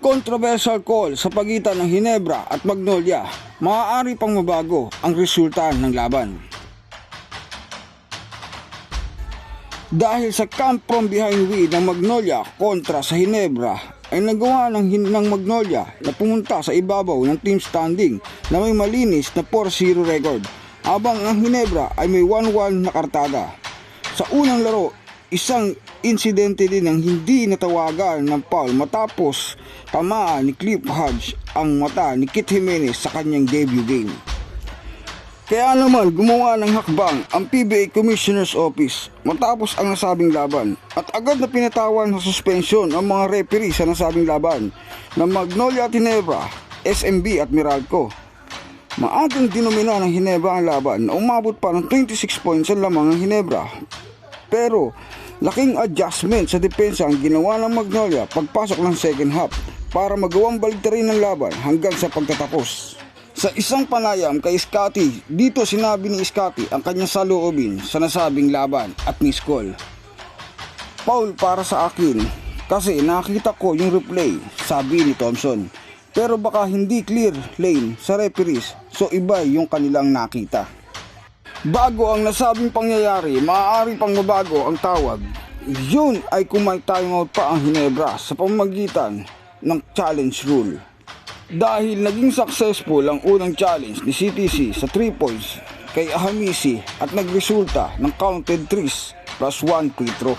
Controversial call sa pagitan ng Hinebra at Magnolia. Maaari pang mabago ang resulta ng laban. Dahil sa camp from behind we ng Magnolia kontra sa Hinebra ay nagawa ng, ng Magnolia na pumunta sa ibabaw ng team standing na may malinis na 4-0 record habang ang Hinebra ay may 1-1 na kartada. Sa unang laro, isang insidente din ang hindi natawagan ng foul matapos tamaan ni Cliff Hodge ang mata ni Kit Jimenez sa kanyang debut game. Kaya naman gumawa ng hakbang ang PBA Commissioner's Office matapos ang nasabing laban at agad na pinatawan sa suspension ang mga referee sa nasabing laban ng Magnolia Tinebra, SMB at Meralco. Maagang dinomina ng Hinebra ang laban na umabot pa ng 26 points ang lamang ng Hinebra. Pero laking adjustment sa depensa ang ginawa ng Magnolia pagpasok ng second half para magawang baligtarin ng laban hanggang sa pagtatapos. Sa isang panayam kay Scotty, dito sinabi ni Scotty ang kanyang saloobin sa nasabing laban at miss call. Foul para sa akin kasi nakita ko yung replay, sabi ni Thompson. Pero baka hindi clear lane sa referees so iba yung kanilang nakita. Bago ang nasabing pangyayari, maaari pang mabago ang tawag. Yun ay kung may pa ang Hinebra sa pamamagitan ng challenge rule. Dahil naging successful ang unang challenge ni CTC sa 3 points kay Ahamisi at nagresulta ng counted 3s plus 1 free throw.